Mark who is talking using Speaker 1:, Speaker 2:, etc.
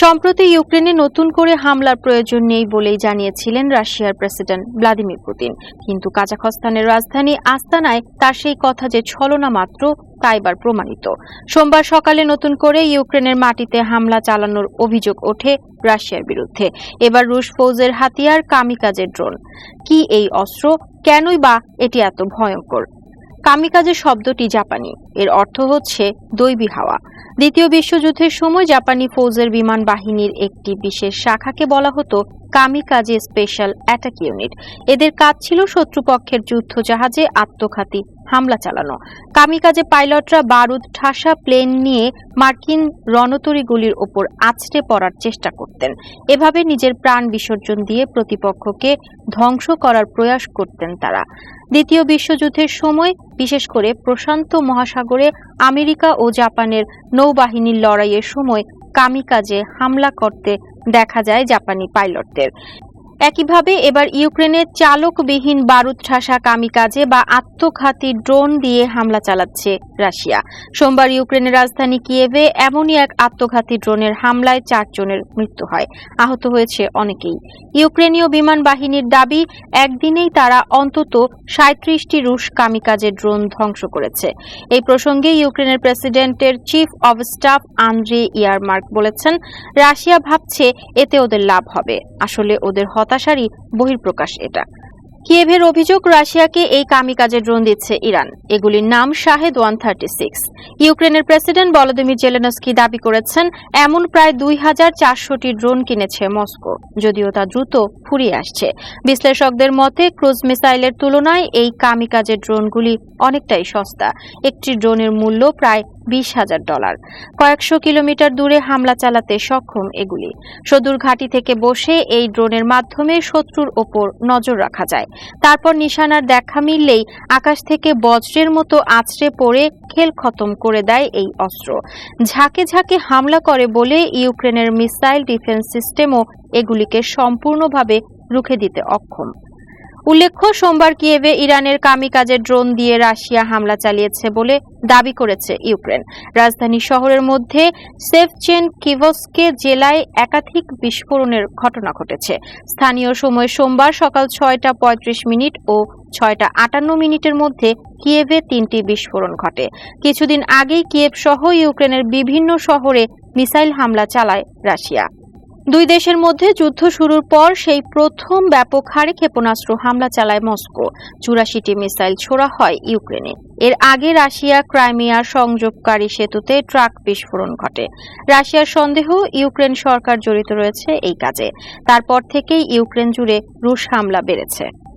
Speaker 1: সম্প্রতি ইউক্রেনে নতুন করে হামলার প্রয়োজন নেই বলেই জানিয়েছিলেন রাশিয়ার প্রেসিডেন্ট ভ্লাদিমির পুতিন। কিন্তু কাজাখস্তানের রাজধানী আস্তানায় তার সেই কথা যে ছলনা মাত্র তাইবার প্রমাণিত। সোমবার সকালে নতুন করে ইউক্রেনের মাটিতে হামলা চালানোর অভিযোগ ওঠে রাশিয়ার বিরুদ্ধে। এবার রুশ ফৌজের হাতিয়ার কামিকাজের ড্রোন। কি এই অস্ত্র? কেনই বা এটি এত ভয়ঙ্কর? কামিকাজের শব্দটি জাপানি। এর অর্থ হচ্ছে দৈবী হাওয়া। দ্বিতীয় বিশ্বযুদ্ধের সময় জাপানি ফৌজের বিমান বাহিনীর একটি বিশেষ শাখাকে বলা হতো কামিকাজে স্পেশাল অ্যাটাক ইউনিট। এদের কাজ ছিল শত্রুপক্ষের যুদ্ধ জাহাজে আত্মঘাতী হামলা চালানো। কামিকাজে পাইলটরা বারুদ, ঠাসা প্লেন নিয়ে মার্কিন রণতরীগুলির ওপর আছড়ে পড়ার চেষ্টা করতেন। এভাবে নিজের প্রাণ বিসর্জন দিয়ে প্রতিপক্ষকে ধ্বংস করার প্রয়াস করতেন তারা। দ্বিতীয় বিশ্বযুদ্ধের সময়, বিশেষ করে প্রশান্ত মহাসাগরে আমেরিকা ও জাপানের নৌবাহিনীর লড়াইয়ের সময় কামিকাজে হামলা করতে দেখা যায় জাপানি পাইলটদের। একইভাবে এবার ইউক্রেনের চালকবিহীন বারুদ ঠাসা কামিকাজে বা আত্মঘাতী ড্রোন দিয়ে হামলা চালাচ্ছে রাশিয়া। সোমবার ইউক্রেনের রাজধানী কিয়েভে এমনই এক আত্মঘাতী ড্রোনের হামলায় চারজনের মৃত্যু হয়। আহত হয়েছে অনেকেই। ইউক্রেনীয় বিমান বাহিনীর দাবি, একদিনেই তারা অন্তত সাঁত্রিশটি রুশ কামিকাজে ড্রোন ধ্বংস করেছে। এই প্রসঙ্গে ইউক্রেনের প্রেসিডেন্টের chief of staff Andriy Yermak বলেছেন, রাশিয়া ভাবছে এতে ওদের লাভ হবে। আসলে ওদের হতাশারই বহিঃপ্রকাশ এটা। কিয়েভের অভিযোগ, রাশিয়াকে এই কামিকাজে ড্রোন দিচ্ছে ইরান। এগুলির নাম শাহেদ ওয়ান থার্টি সিক্স। ইউক্রেনের প্রেসিডেন্ট ভলোদিমির জেলেনস্কি দাবি করেছেন, এমন প্রায় দুই হাজার চারশোটি ড্রোন কিনেছে মস্কো, যদিও তা দ্রুত ফুরিয়ে আসছে। বিশ্লেষকদের মতে, ক্রুজ মিসাইলের তুলনায় এই কামিকাজের ড্রোনগুলি অনেকটাই সস্তা। একটি ড্রোনের মূল্য প্রায় বিশ হাজার ডলার। কয়েকশো কিলোমিটার দূরে হামলা চালাতে সক্ষম এগুলি। সদূর ঘাঁটি থেকে বসে এই ড্রোনের মাধ্যমে শত্রুর ওপর নজর রাখা যায়। তারপর নিশানার দেখা মিললেই আকাশ থেকে বজ্রের মতো আছড়ে পড়ে খেল খতম করে দেয় এই অস্ত্র। ঝাঁকে ঝাঁকে হামলা করে বলে ইউক্রেনের মিসাইল ডিফেন্স সিস্টেমও এগুলিকে সম্পূর্ণভাবে রুখে দিতে অক্ষম। উল্লেখ্য, সোমবার কিয়েভে ইরানের কামিকাজের ড্রোন দিয়ে রাশিয়া হামলা চালিয়েছে বলে দাবি করেছে ইউক্রেন। রাজধানী শহরের মধ্যে সেভচেন কিভস্কে জেলায় একাধিক বিস্ফোরণের ঘটনা ঘটেছে। স্থানীয় সময় সোমবার সকাল ছয়টা পঁয়ত্রিশ মিনিট ও ছয়টা আটান্ন মিনিটের মধ্যে কিয়েভে তিনটি বিস্ফোরণ ঘটে। কিছুদিন আগেই কিয়েভ সহ ইউক্রেনের বিভিন্ন শহরে মিসাইল হামলা চালায় রাশিয়া। দুই দেশের মধ্যে যুদ্ধ শুরুর পর সেই প্রথম ব্যাপক হারে ক্ষেপণাস্ত্র হামলা চালায় মস্কো। চুরাশিটি মিসাইল ছোড়া হয় ইউক্রেনে। এর আগে রাশিয়া, ক্রাইমিয়ার সংযোগকারী সেতুতে ট্রাক বিস্ফোরণ ঘটে। রাশিয়ার সন্দেহ, ইউক্রেন সরকার জড়িত রয়েছে এই কাজে। তারপর থেকেই ইউক্রেন জুড়ে রুশ হামলা বেড়েছে।